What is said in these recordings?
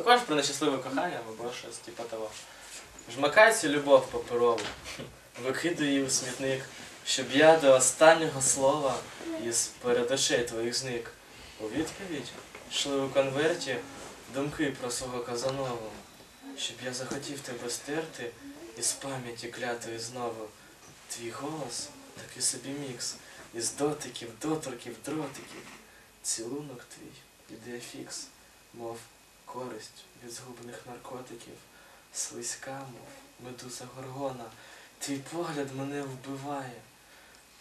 Також про нещасливе кохання або щось типу того. Жмакай цю любов паперову, викидуй її у смітник, щоб я до останнього слова із перед очей твоїх зник. У відповідь йшли у конверті думки про свого Казанову, щоб я захотів тебе стерти із пам'яті клятої знову. Твій голос такий собі мікс із дотиків, доторків, дротиків. Цілунок твій ідеофікс, мов користь від згубних наркотиків, слизька, мов медуза горгона, твій погляд мене вбиває.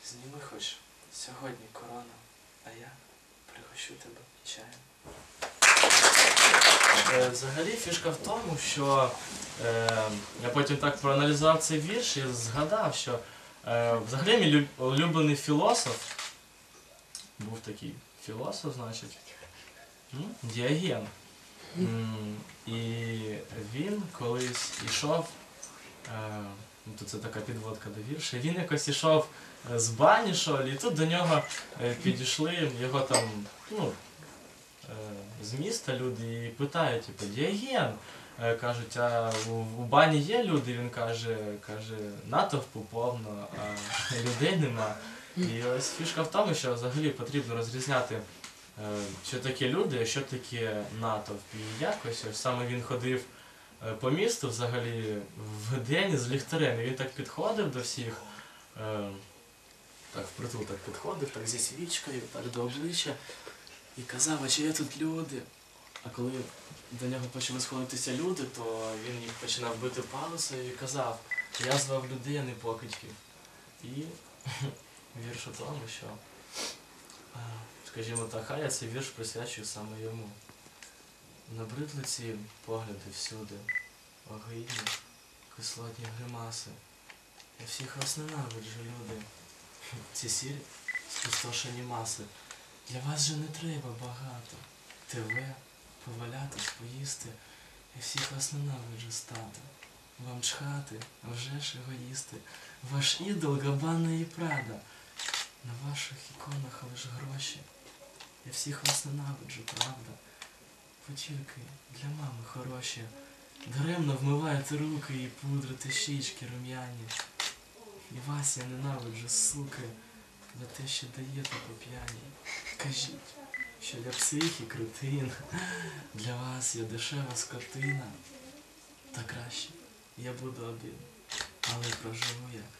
Зніми хоч сьогодні корону, а я пригощу тебе чаєм. Е, Взагалі фішка в тому, що е, я потім так проаналізував цей вірш і згадав, що е, взагалі мій улюблений філософ був такий філософ, значить. М, І він колись ішов, е, ну, тут це така підводка до вірша, він якось ішов е, з бані шолі, і тут до нього е, підійшли його там, ну, з міста люди і питають, типу, Діоген, Е, кажуть, а у, бані є люди? Він каже, каже, натовпу повно, а людей нема. І ось фішка в тому, що взагалі потрібно розрізняти, що таке люди, що таке натовп. І якось ось саме він ходив е, по місту взагалі в день з ліхтарем. І він так підходив до всіх. е, Так, впритул так підходив, так зі свічкою, так до обличчя. І казав, а чи є тут люди? А коли до нього почали сходитися люди, то він їх починав бити палицею і казав, я звав людей, а. І вірш у тому, що, е, скажімо так, хай я цей вірш присвячую саме йому. Набридли ці погляди всюди, огидні, кислотні гримаси. Я всіх вас ненавиджу, люди. Ці сірі спустошені маси. Для вас же не треба багато. ТВ, повалятись, поїсти. Я всіх вас ненавиджу стати. Вам чхати, а вже ж егоїсти. Ваш ідол Габана і Прада. На ваших іконах лиш гроші. Я всіх вас ненавиджу, правда. Ви тільки для мами хороші. Даремно вмиваєте руки і пудрите щічки рум'яні. І вас я ненавиджу, суки, за те, що даєте по п'яні. Кажіть, що для психі крутин, для вас я дешева скотина. Та краще я буду один, але проживу як.